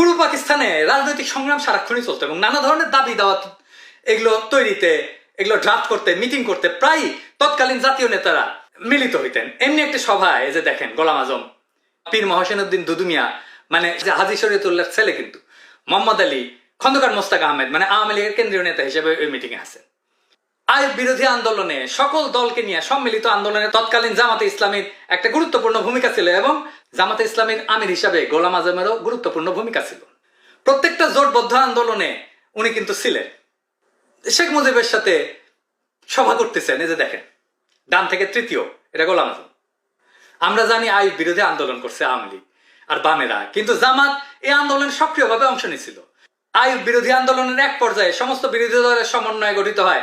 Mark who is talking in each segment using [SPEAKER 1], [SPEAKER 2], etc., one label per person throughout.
[SPEAKER 1] পূর্ব পাকিস্তানে রাজনৈতিক সংগ্রাম সারাক্ষণই চলতো এবং নানা ধরনের দাবি দাওয়া এগুলো তৈরিতে, এগুলো ড্রাফট করতে মিটিং করতে প্রায় তৎকালীন জাতীয় নেতারা মিলিত হইতেন। এমনি একটা সভায় যে দেখেন, গোলাম আজম, পীর মহসেন উদ্দিন দুদুমিয়া মানে হাজি শরীয়তুল্লাহর ছেলে কিন্তু, মোহাম্মদ আলী, খন্দকার মোস্তাক আহমেদ মানে আওয়ামী লীগের কেন্দ্রীয় নেতা হিসেবে ওই মিটিংয়ে আছেন। আইন বিরোধী আন্দোলনে সকল দলকে নিয়ে সম্মিলিত আন্দোলনে তৎকালীন জামাতে ইসলামীর একটা গুরুত্বপূর্ণ ভূমিকা ছিল এবং জামাতে ইসলামীর আমির হিসাবে গোলাম আজমেরও গুরুত্বপূর্ণ ভূমিকা ছিল। প্রত্যেকটা জোটবদ্ধ আন্দোলনে উনি কিন্তু ছিলেন। শেখ মুজিবের সাথে সভা করতেছেন এই যে দেখেন, ডান থেকে তৃতীয়, এটা গোলাম আজম। আমরা জানি আইন বিরোধী আন্দোলন করছে আওয়ামী লীগ আর বামেরা, কিন্তু জামাত এই আন্দোলনে সক্রিয়ভাবে অংশ নিয়েছিল। আইন বিরোধী আন্দোলনের এক পর্যায়ে সমস্ত বিরোধী দলের সমন্বয়ে গঠিত হয়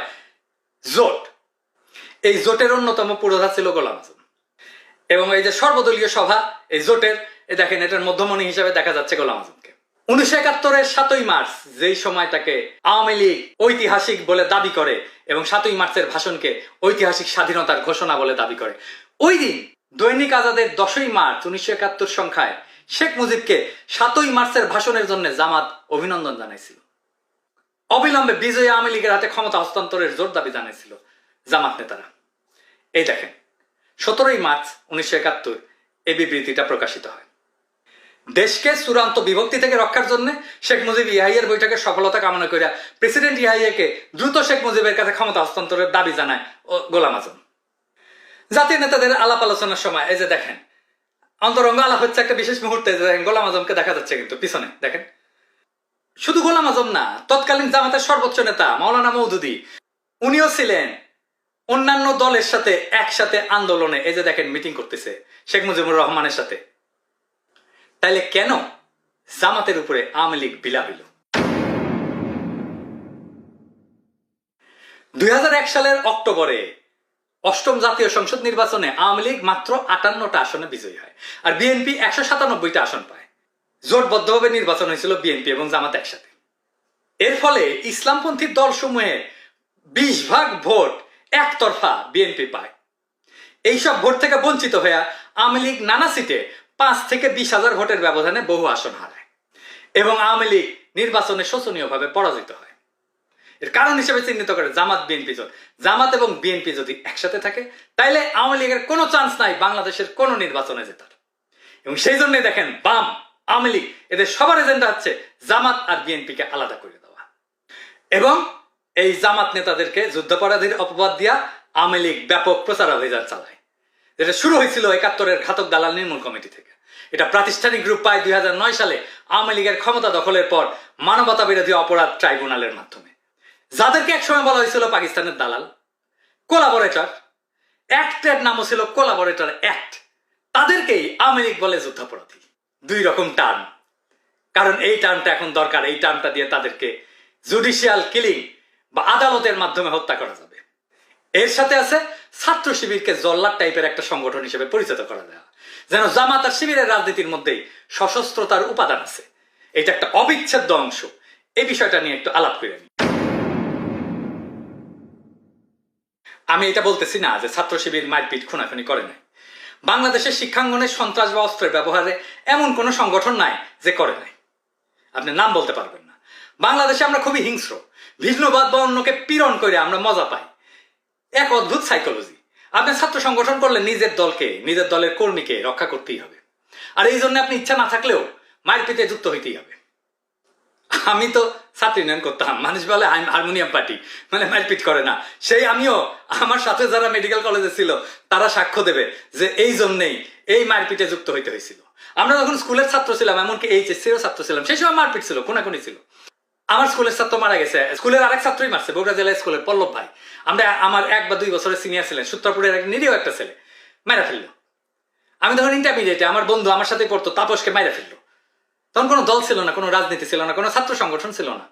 [SPEAKER 1] জোট। এই জোটের অন্যতম পুরোধা ছিল গোলাম আজম। এবং এই যে সর্বদলীয় সভা, এই জোটের, এ দেখেন, এটার মধ্যমণি হিসেবে দেখা যাচ্ছে গোলাম আজমকে। উনিশশো একাত্তরের সাতই মার্চ, যেই সময়টাকে আওয়ামী লীগ ঐতিহাসিক বলে দাবি করে এবং সাতই মার্চের ভাষণকে ঐতিহাসিক স্বাধীনতার ঘোষণা বলে দাবি করে। ওই দিন দৈনিক আজাদের দশই মার্চ, উনিশশো একাত্তর সংখ্যায় শেখ মুজিবকে সাতই মার্চের ভাষণের জন্য জামাত অভিনন্দন জানাইছিল। অবিলম্বে বিজয়ী আওয়ামী লীগের হাতে ক্ষমতা হস্তান্তরের জোর দাবি জানিয়েছিল জামাত নেতারা। এই দেখেন সতেরোই মার্চ উনিশশো একাত্তর এই বিবৃতিটা প্রকাশিত হয়। দেশকে চূড়ান্ত বিভক্তি থেকে রক্ষার জন্য শেখ মুজিব ইহাইয়ের বৈঠকের সফলতা কামনা করিয়া প্রেসিডেন্ট ইহাইয়াকে দ্রুত শেখ মুজিবের কাছে ক্ষমতা হস্তান্তরের দাবি জানায় ও গোলাম আজম। জাতীয় নেতাদের আলাপ আলোচনার সময়, এই যে দেখেন, অন্তরঙ্গ আলাপ হচ্ছে একটা বিশেষ মুহূর্তে দেখেন, গোলাম আজমকে দেখা যাচ্ছে কিন্তু পিছনে, দেখেন। শুধু গোলাম আজম না, তৎকালীন জামাতের সর্বোচ্চ নেতা মাওলানা মৌদুদি উনিও ছিলেন অন্যান্য দলের সাথে একসাথে আন্দোলনে, এই যে দেখেন মিটিং করতেছে শেখ মুজিবুর রহমানের সাথে। তাইলে কেন জামাতের উপরে আওয়ামী লীগ বিলা দুই সালের অক্টোবরে অষ্টম জাতীয় সংসদ নির্বাচনে আওয়ামী লীগ মাত্র আটান্নটা আসনে বিজয়ী হয় আর বিএনপি একশো সাতানব্বইটা আসন পায়। জোটবদ্ধভাবে নির্বাচন হয়েছিল বিএনপি এবং জামাত একসাথে। এর ফলে ইসলামপন্থী দলসমূহে বিশ ভাগ ভোট একতরফা বিএনপি পায়। এইসব ভোট থেকে বঞ্চিত হয়ে আওয়ামী লীগ নানা সিটে পাঁচ থেকে বিশ হাজার ভোটের ব্যবধানে বহু আসন হারায় এবং আওয়ামী লীগ নির্বাচনে শোচনীয়ভাবে পরাজিত হয়। এর কারণ হিসেবে চিহ্নিত করে জামাত বিএনপি জোট জামাত এবং বিএনপি যদি একসাথে থাকে, তাইলে আওয়ামী লীগের কোনো চান্স নাই বাংলাদেশের কোনো নির্বাচনে জেতার। এবং সেই জন্যই দেখেন বাম আওয়ামী লীগ এদের সবার এজেন্ডা হচ্ছে জামাত আর বিএনপিকে আলাদা করে দেওয়া। এবং এই জামাত নেতাদেরকে যুদ্ধাপরাধীর অপবাদ দিয়া আওয়ামী লীগ ব্যাপক প্রচার অভিযান চালায়। যেটা শুরু হয়েছিল একাত্তরের ঘাতক দালাল নির্মূল কমিটি থেকে। এটা প্রাতিষ্ঠানিক রূপ পায় দুই হাজার নয় সালে আওয়ামী লীগের ক্ষমতা দখলের পর মানবতা বিরোধী অপরাধ ট্রাইব্যুনালের মাধ্যমে। যাদেরকে একসময় বলা হয়েছিল পাকিস্তানের দালাল, কোলাবরেটর অ্যাক্টের নামও ছিল কোলাবরেটর অ্যাক্ট। তাদেরকেই আওয়ামী লীগ বলে যুদ্ধাপরাধী। দুই রকম টার্ম। কারণ এই টার্মটা এখন দরকার, এই টার্মটা দিয়ে তাদেরকে জুডিশিয়াল কিলিং বা আদালতের মাধ্যমে হত্যা করা যাবে। এর সাথে আছে ছাত্র শিবিরকে জল্লাদ টাইপের একটা সংগঠন হিসেবে পরিচিত করা দেওয়া যেন জামাত আর শিবিরের রাজনীতির মধ্যেই সশস্ত্রতার উপাদান আছে। এটা একটা অবিচ্ছেদ্য অংশ। এই বিষয়টা নিয়ে একটু আলাপ করে আমি এটা বলতেছি না যে ছাত্র শিবির মারপিট খুনাখুনি করে নাই। বাংলাদেশের শিক্ষাঙ্গনে সন্ত্রাস বা অস্ত্রের ব্যবহারে এমন কোনো সংগঠন নাই যে করে নাই। আপনি নাম বলতে পারবেন না। বাংলাদেশে আমরা খুবই হিংস্র। ভিন্নবাদ বা অন্যকে পীড়ন করে আমরা মজা পাই। এক অদ্ভুত সাইকোলজি আপনি ছাত্র সংগঠন করলে নিজের দলকে, নিজের দলের কর্মীকে রক্ষা করতেই হবে। আর এই জন্য আপনি ইচ্ছা না থাকলেও মারপিটে যুক্ত হইতেই হবে। আমি তো ছাত্র ইউনিয়ন করতাম, মানুষ বলে হারমোনিয়াম পার্টি মানে মারপিট করে না। সেই আমিও, আমার সাথে যারা মেডিকেল কলেজে ছিল, তারা সাক্ষ্য দেবে যে এই জন্যেই এই মারপিটে যুক্ত হইতে হয়েছিল। আমরা যখন স্কুলের ছাত্র ছিলাম, এমনকি এইচএসসিরও ছাত্র ছিলাম সেই সময় মারপিট ছিল কোনাকুনি ছিল। আমার স্কুলের ছাত্র মারা গেছে। স্কুলের আরেক ছাত্রই মারছে, বগুড়া জেলা স্কুলের পল্লব ভাই। আমরা, আমার এক বা দুই বছরের সিনিয়র ছিলেন, সূত্রপুরের এক নিরীহ একটা ছেলে মারা ফেলল। আমি তখন ইন্টারমিডিয়েটে আমার বন্ধু আমার সাথে পড়তো, তাপসকে মাইরা ফেলল। তখন কোনো দল ছিল না, কোনো রাজনীতি ছিল না, কোনো ছাত্র সংগঠন ছিল না।